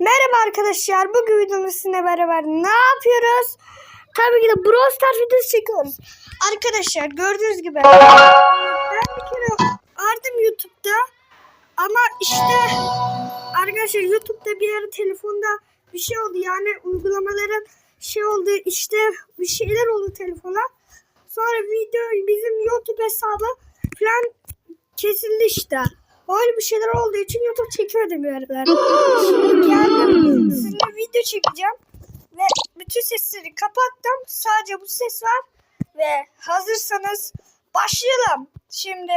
Merhaba arkadaşlar. Bugün videomda sizinle beraber ne yapıyoruz? Tabii ki de Brawl Stars videosu çekiyoruz. Arkadaşlar gördüğünüz gibi ben bir kere vardım YouTube'da ama işte arkadaşlar YouTube'da bir ara telefonda bir şey oldu yani uygulamaların şey oldu işte bir şeyler oldu telefona. Sonra video bizim YouTube hesabı falan kesildi işte. Öyle bir şeyler olduğu için YouTube çekiyordum aralar. Şimdi geldim. Sizinle video çekeceğim. Ve bütün sesleri kapattım. Sadece bu ses var. Ve hazırsanız başlayalım. Şimdi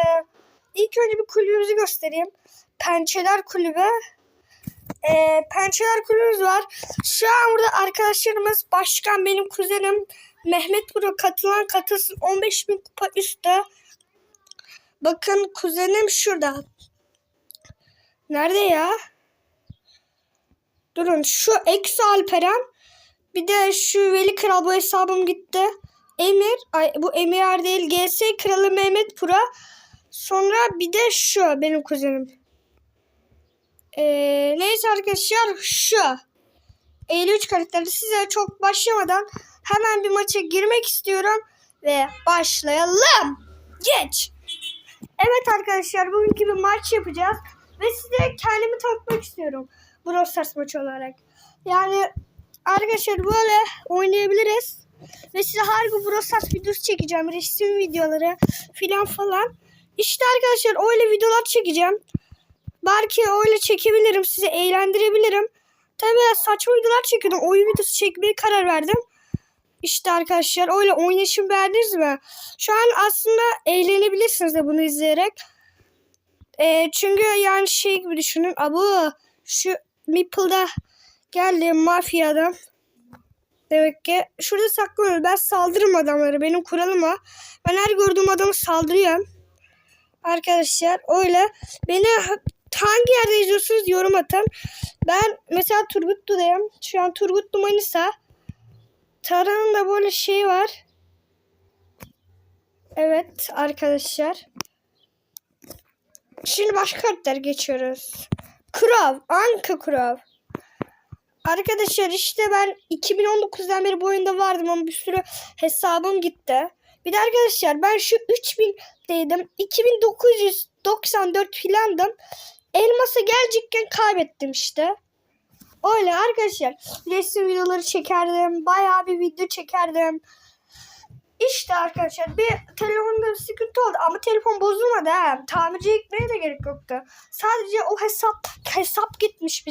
ilk önce bir kulübümüzü göstereyim. Pençeler Kulübü. Ee, Pençeler Kulübümüz var. Şu an burada arkadaşlarımız başkan benim kuzenim Mehmet Bro katılan katılsın 15 bin kupa üstü. Bakın kuzenim şurada. Nerede ya? Durun şu eksi Alperen. Bir de şu Veli Kral bu hesabım gitti. Emir. Ay, bu Emir değil. GS Kralı Mehmet Pura. Sonra bir de şu benim kuzenim. Ee, neyse arkadaşlar şu. 53 karakterli size çok başlamadan hemen bir maça girmek istiyorum. Ve başlayalım. Geç. Evet arkadaşlar bugünkü bir maç yapacağız. Ve size kendimi tanıtmak istiyorum. Brawl Stars maçı olarak. Yani arkadaşlar böyle oynayabiliriz. Ve size her gün Brawl Stars videosu çekeceğim. Resim videoları filan falan. İşte arkadaşlar öyle videolar çekeceğim. Belki öyle çekebilirim. Sizi eğlendirebilirim. Tabii saçma videolar çekiyordum. Oyun videosu çekmeye karar verdim. İşte arkadaşlar öyle oynayışımı beğendiniz mi? Şu an aslında eğlenebilirsiniz de bunu izleyerek. E, çünkü yani şey gibi düşünün. Abu şu Meeple'da geldi mafya adam. Demek ki şurada saklanıyor. Ben saldırırım adamları. Benim kuralım o. Ben her gördüğüm adamı saldırıyorum. Arkadaşlar öyle. Beni hangi yerde izliyorsunuz yorum atın. Ben mesela Turgutlu'dayım. Şu an Turgutlu Manisa. Tara'nın da böyle şey var. Evet arkadaşlar. Şimdi başka karakter geçiyoruz. Krav. Anka Krav. Arkadaşlar işte ben 2019'dan beri bu oyunda vardım ama bir sürü hesabım gitti. Bir de arkadaşlar ben şu 3000'deydim. 2994 filandım. Elmas'a gelecekken kaybettim işte. Öyle arkadaşlar. Resim videoları çekerdim. Bayağı bir video çekerdim. İşte arkadaşlar bir telefonda bir sıkıntı oldu ama telefon bozulmadı ha. Tamirciye gitmeye de gerek yoktu. Sadece o hesap hesap gitmiş bizim.